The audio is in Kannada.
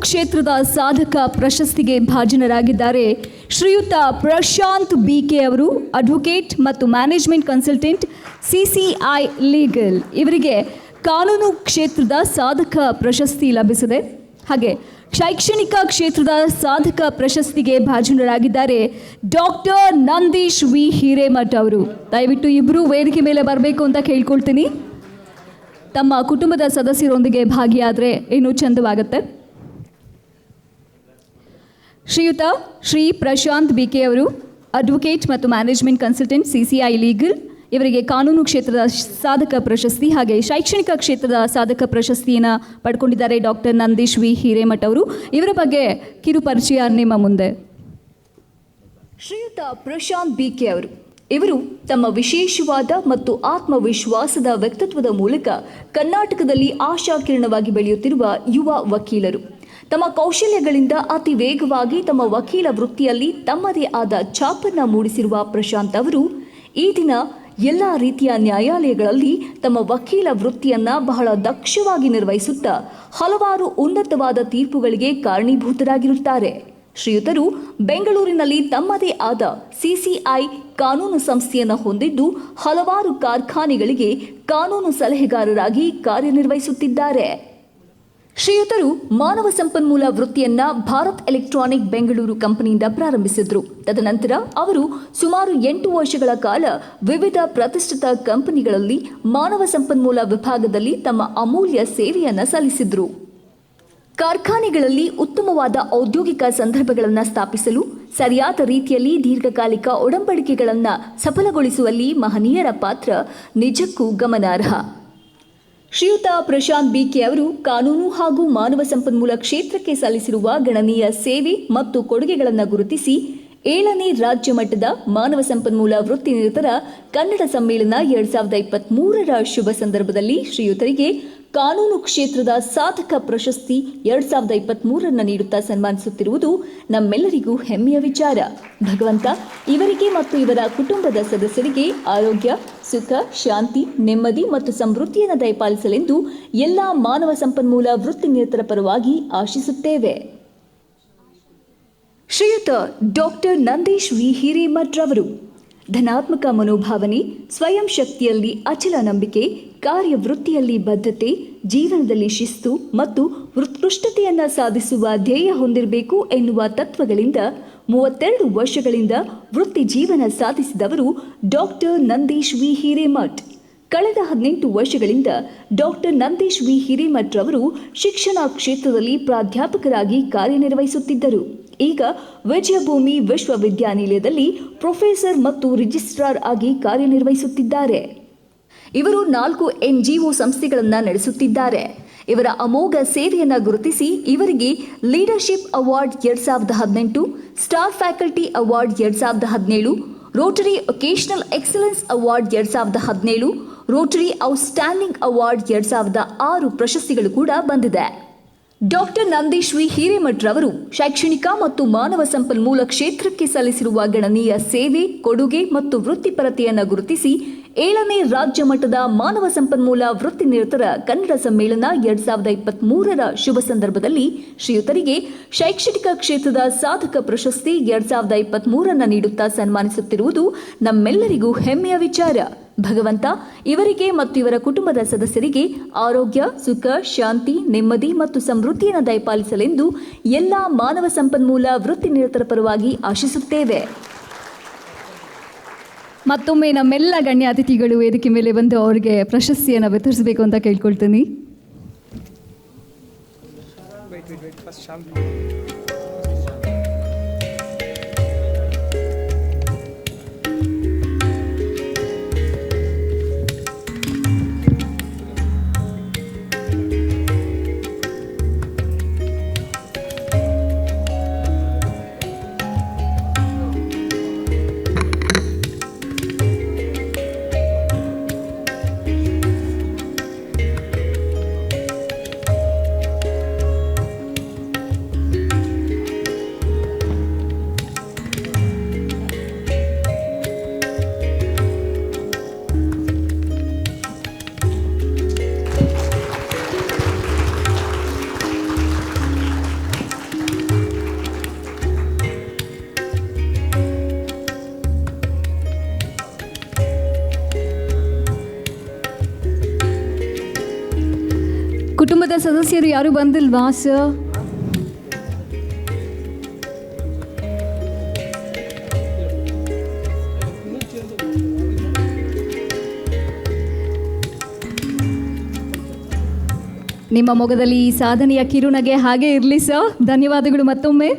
ಕ್ಷೇತ್ರದ ಸಾಧಕ ಪ್ರಶಸ್ತಿಗೆ ಭಾಜನರಾಗಿದ್ದಾರೆ ಶ್ರೀಯುತ ಪ್ರಶಾಂತ್ ಬಿಕೆ ಅವರು, ಅಡ್ವೊಕೇಟ್ ಮತ್ತು ಮ್ಯಾನೇಜ್ಮೆಂಟ್ ಕನ್ಸಲ್ಟೆಂಟ್ ಸಿಸಿಐ ಲೀಗಲ್. ಇವರಿಗೆ ಕಾನೂನು ಕ್ಷೇತ್ರದ ಸಾಧಕ ಪ್ರಶಸ್ತಿ ಲಭಿಸಿದೆ. ಹಾಗೆ ಶೈಕ್ಷಣಿಕ ಕ್ಷೇತ್ರದ ಸಾಧಕ ಪ್ರಶಸ್ತಿಗೆ ಭಾಜನರಾಗಿದ್ದಾರೆ ಡಾಕ್ಟರ್ ನಂದೀಶ್ ವಿ. ಹಿರೇಮಠ್ ಅವರು. ದಯವಿಟ್ಟು ಇಬ್ಬರು ವೇದಿಕೆ ಮೇಲೆ ಬರಬೇಕು ಅಂತ ಕೇಳ್ಕೊಳ್ತೀನಿ. ತಮ್ಮ ಕುಟುಂಬದ ಸದಸ್ಯರೊಂದಿಗೆ ಭಾಗಿಯಾದರೆ ಇನ್ನೂ ಚಂದವಾಗುತ್ತೆ. ಶ್ರೀಯುತ ಶ್ರೀ ಪ್ರಶಾಂತ್ ಬಿ ಕೆ ಅವರು ಅಡ್ವೊಕೇಟ್ ಮತ್ತು management consultant C C I legal ಇವರಿಗೆ ಕಾನೂನು ಕ್ಷೇತ್ರದ ಸಾಧಕ ಪ್ರಶಸ್ತಿ ಹಾಗೆ ಶೈಕ್ಷಣಿಕ ಕ್ಷೇತ್ರದ ಸಾಧಕ ಪ್ರಶಸ್ತಿಯನ್ನು ಪಡ್ಕೊಂಡಿದ್ದಾರೆ ಡಾಕ್ಟರ್ ನಂದೀಶ್ ವಿ ಹಿರೇಮಠ ಅವರು. ಇವರ ಬಗ್ಗೆ ಕಿರು ಪರಿಚಯ ನಿಮ್ಮ ಮುಂದೆ. ಶ್ರೀಯುತ ಪ್ರಶಾಂತ್ ಬಿ ಕೆ ಅವರು ಇವರು ತಮ್ಮ ವಿಶೇಷವಾದ ಮತ್ತು ಆತ್ಮವಿಶ್ವಾಸದ ವ್ಯಕ್ತಿತ್ವದ ಮೂಲಕ ಕರ್ನಾಟಕದಲ್ಲಿ ಆಶಾಕಿರಣವಾಗಿ ಬೆಳೆಯುತ್ತಿರುವ ಯುವ ವಕೀಲರು. ತಮ್ಮ ಕೌಶಲ್ಯಗಳಿಂದ ಅತಿ ವೇಗವಾಗಿ ತಮ್ಮ ವಕೀಲ ವೃತ್ತಿಯಲ್ಲಿ ತಮ್ಮದೇ ಆದ ಛಾಪನ್ನ ಮೂಡಿಸಿರುವ ಪ್ರಶಾಂತ್ ಅವರು ಈ ದಿನ ಎಲ್ಲ ರೀತಿಯ ನ್ಯಾಯಾಲಯಗಳಲ್ಲಿ ತಮ್ಮ ವಕೀಲ ವೃತ್ತಿಯನ್ನ ಬಹಳ ದಕ್ಷವಾಗಿ ನಿರ್ವಹಿಸುತ್ತಾ ಹಲವಾರು ಉನ್ನತವಾದ ತೀರ್ಪುಗಳಿಗೆ ಕಾರಣೀಭೂತರಾಗಿರುತ್ತಾರೆ. ಶ್ರೀಯುತರು ಬೆಂಗಳೂರಿನಲ್ಲಿ ತಮ್ಮದೇ ಆದ ಸಿಸಿಐ ಕಾನೂನು ಸಂಸ್ಥೆಯನ್ನು ಹೊಂದಿದ್ದು ಹಲವಾರು ಕಾರ್ಖಾನೆಗಳಿಗೆ ಕಾನೂನು ಸಲಹೆಗಾರರಾಗಿ ಕಾರ್ಯನಿರ್ವಹಿಸುತ್ತಿದ್ದಾರೆ. ಶ್ರೀಯುತರು ಮಾನವ ಸಂಪನ್ಮೂಲ ವೃತ್ತಿಯನ್ನ ಭಾರತ್ ಎಲೆಕ್ಟ್ರಾನಿಕ್ ಬೆಂಗಳೂರು ಕಂಪನಿಯಿಂದ ಪ್ರಾರಂಭಿಸಿದ್ರು. ತದನಂತರ ಅವರು ಸುಮಾರು ಎಂಟು ವರ್ಷಗಳ ಕಾಲ ವಿವಿಧ ಪ್ರತಿಷ್ಠಿತ ಕಂಪನಿಗಳಲ್ಲಿ ಮಾನವ ಸಂಪನ್ಮೂಲ ವಿಭಾಗದಲ್ಲಿ ತಮ್ಮ ಅಮೂಲ್ಯ ಸೇವೆಯನ್ನು ಸಲ್ಲಿಸಿದ್ರು. ಕಾರ್ಖಾನೆಗಳಲ್ಲಿ ಉತ್ತಮವಾದ ಔದ್ಯೋಗಿಕ ಸಂದರ್ಭಗಳನ್ನು ಸ್ಥಾಪಿಸಲು ಸರಿಯಾದ ರೀತಿಯಲ್ಲಿ ದೀರ್ಘಕಾಲಿಕ ಒಡಂಬಡಿಕೆಗಳನ್ನು ಸಫಲಗೊಳಿಸುವಲ್ಲಿ ಮಹನೀಯರ ಪಾತ್ರ ನಿಜಕ್ಕೂ ಗಮನಾರ್ಹ. ಶ್ರೀಯುತ ಪ್ರಶಾಂತ್ ಬಿಕೆ ಅವರು ಕಾನೂನು ಹಾಗೂ ಮಾನವ ಸಂಪನ್ಮೂಲ ಕ್ಷೇತ್ರಕ್ಕೆ ಸಲ್ಲಿಸಿರುವ ಗಣನೀಯ ಸೇವೆ ಮತ್ತು ಕೊಡುಗೆಗಳನ್ನು ಗುರುತಿಸಿ ಏಳನೇ ರಾಜ್ಯ ಮಟ್ಟದ ಮಾನವ ಸಂಪನ್ಮೂಲ ವೃತ್ತಿ ನಿರತರ ಕನ್ನಡ ಸಮ್ಮೇಳನ ಎರಡ್ ಸಾವಿರದ ಇಪ್ಪತ್ತ್ ಮೂರರ ಶುಭ ಸಂದರ್ಭದಲ್ಲಿ ಶ್ರೀಯುತರಿಗೆ ಕಾನೂನು ಕ್ಷೇತ್ರದ ಸಾಧಕ ಪ್ರಶಸ್ತಿ ಎರಡ್ ಸಾವಿರದ ಇಪ್ಪತ್ತ್ ಮೂರನ್ನ ನೀಡುತ್ತಾ ಸನ್ಮಾನಿಸುತ್ತಿರುವುದು ನಮ್ಮೆಲ್ಲರಿಗೂ ಹೆಮ್ಮೆಯ ವಿಚಾರ. ಭಗವಂತ ಇವರಿಗೆ ಮತ್ತು ಇವರ ಕುಟುಂಬದ ಸದಸ್ಯರಿಗೆ ಆರೋಗ್ಯ, ಸುಖ, ಶಾಂತಿ, ನೆಮ್ಮದಿ ಮತ್ತು ಸಮೃದ್ಧಿಯನ್ನು ದಯಪಾಲಿಸಲೆಂದು ಎಲ್ಲ ಮಾನವ ಸಂಪನ್ಮೂಲ ವೃತ್ತಿ ನಿರತರ ಪರವಾಗಿ ಆಶಿಸುತ್ತೇವೆ. ಶ್ರೀಯುತ ಡಾಕ್ಟರ್ ನಂದೀಶ್ ವಿ ಹಿರೇಮಠ್ರವರು. ಧನಾತ್ಮಕ ಮನೋಭಾವನೆ, ಸ್ವಯಂ ಶಕ್ತಿಯಲ್ಲಿ ಅಚಲ ನಂಬಿಕೆ, ಕಾರ್ಯವೃತ್ತಿಯಲ್ಲಿ ಬದ್ಧತೆ, ಜೀವನದಲ್ಲಿ ಶಿಸ್ತು ಮತ್ತು ಉತ್ಕೃಷ್ಟತೆಯನ್ನು ಸಾಧಿಸುವ ಧ್ಯೇಯ ಹೊಂದಿರಬೇಕು ಎನ್ನುವ ತತ್ವಗಳಿಂದ ಮೂವತ್ತೆರಡು ವರ್ಷಗಳಿಂದ ವೃತ್ತಿ ಜೀವನ ಸಾಧಿಸಿದವರು ಡಾಕ್ಟರ್ ನಂದೀಶ್ ವಿ ಹಿರೇಮಠ್. ಕಳೆದ ಹದಿನೆಂಟು ವರ್ಷಗಳಿಂದ ಡಾಕ್ಟರ್ ನಂದೀಶ್ ವಿ ಹಿರೇಮಠ್ ಅವರು ಶಿಕ್ಷಣ ಕ್ಷೇತ್ರದಲ್ಲಿ ಪ್ರಾಧ್ಯಾಪಕರಾಗಿ ಕಾರ್ಯನಿರ್ವಹಿಸುತ್ತಿದ್ದರು. ಈಗ ವಿಜಯಭೂಮಿ ವಿಶ್ವವಿದ್ಯಾನಿಲಯದಲ್ಲಿ ಪ್ರೊಫೆಸರ್ ಮತ್ತು ರಿಜಿಸ್ಟ್ರಾರ್ ಆಗಿ ಕಾರ್ಯನಿರ್ವಹಿಸುತ್ತಿದ್ದಾರೆ. ಇವರು ನಾಲ್ಕು ಎನ್ಜಿಒ ಸಂಸ್ಥೆಗಳನ್ನು ನಡೆಸುತ್ತಿದ್ದಾರೆ. ಇವರ ಅಮೋಘ ಸೇವೆಯನ್ನು ಗುರುತಿಸಿ ಇವರಿಗೆ ಲೀಡರ್ಶಿಪ್ ಅವಾರ್ಡ್ ಎರಡ್ ಸಾವಿರದ ಹದಿನೆಂಟು, ಸ್ಟಾರ್ ಫ್ಯಾಕಲ್ಟಿ ಅವಾರ್ಡ್ ಎರಡ್ ಸಾವಿರದ ಹದಿನೇಳು, ರೋಟರಿ ಒಕೇಶನಲ್ ಎಕ್ಸಲೆನ್ಸ್ ಅವಾರ್ಡ್ ಎರಡ್ ಸಾವಿರದ ಹದಿನೇಳು ರೋಟರಿ ಔಟ್ಸ್ಟ್ಯಾಂಡಿಂಗ್ ಅವಾರ್ಡ್ ಎರಡ್ ಸಾವಿರದ ಆರು ಪ್ರಶಸ್ತಿಗಳು ಕೂಡ ಬಂದಿದೆ. ಡಾಕ್ಟರ್ ನಂದೀಶ್ವಿ ಹಿರೇಮಠ್ ರವರು ಶೈಕ್ಷಣಿಕ ಮತ್ತು ಮಾನವ ಸಂಪನ್ಮೂಲ ಕ್ಷೇತ್ರಕ್ಕೆ ಸಲ್ಲಿಸಿರುವ ಗಣನೀಯ ಸೇವೆ, ಕೊಡುಗೆ ಮತ್ತು ವೃತ್ತಿಪರತೆಯನ್ನು ಗುರುತಿಸಿ ಏಳನೇ ರಾಜ್ಯ ಮಟ್ಟದ ಮಾನವ ಸಂಪನ್ಮೂಲ ವೃತ್ತಿ ನಿರತರ ಕನ್ನಡ ಸಮ್ಮೇಳನ ಎರಡ್ ಸಾವಿರದ ಇಪ್ಪತ್ತ್ ಮೂರರ ಶುಭ ಸಂದರ್ಭದಲ್ಲಿ ಶ್ರೀಯುತರಿಗೆ ಶೈಕ್ಷಣಿಕ ಕ್ಷೇತ್ರದ ಸಾಧಕ ಪ್ರಶಸ್ತಿ ಎರಡ್ ಸಾವಿರದ ಇಪ್ಪತ್ತ್ ಮೂರನ್ನ ನೀಡುತ್ತಾ ಸನ್ಮಾನಿಸುತ್ತಿರುವುದು ನಮ್ಮೆಲ್ಲರಿಗೂ ಹೆಮ್ಮೆಯ ವಿಚಾರ. ಭಗವಂತ ಇವರಿಗೆ ಮತ್ತು ಇವರ ಕುಟುಂಬದ ಸದಸ್ಯರಿಗೆ ಆರೋಗ್ಯ ಸುಖ ಶಾಂತಿ ನೆಮ್ಮದಿ ಮತ್ತು ಸಮೃದ್ಧಿಯನ್ನು ದಯಪಾಲಿಸಲೆಂದು ಎಲ್ಲ ಮಾನವ ಸಂಪನ್ಮೂಲ ವೃತ್ತಿ ನಿರತರ ಪರವಾಗಿ ಆಶಿಸುತ್ತೇವೆ. ಮತ್ತೊಮ್ಮೆ ನಮ್ಮೆಲ್ಲ ಗಣ್ಯ ಅತಿಥಿಗಳು ವೇದಿಕೆ ಮೇಲೆ ಬಂದು ಅವರಿಗೆ ಪ್ರಶಸ್ತಿಯನ್ನು ವಿತರಿಸಬೇಕು ಅಂತ ಕೇಳ್ಕೊಳ್ತೀನಿ. Sham. ಸದಸ್ಯರು ಯಾರು ಬಂದಿಲ್ವಾ ಸರ್ ನಿಮ್ಮ ಮೊಗದಲ್ಲಿ ಈ ಸಾಧನೆಯ ಕಿರುನಗೆ ಹಾಗೆ ಇರಲಿ ಸರ್ ಧನ್ಯವಾದಗಳು ಮತ್ತೊಮ್ಮೆ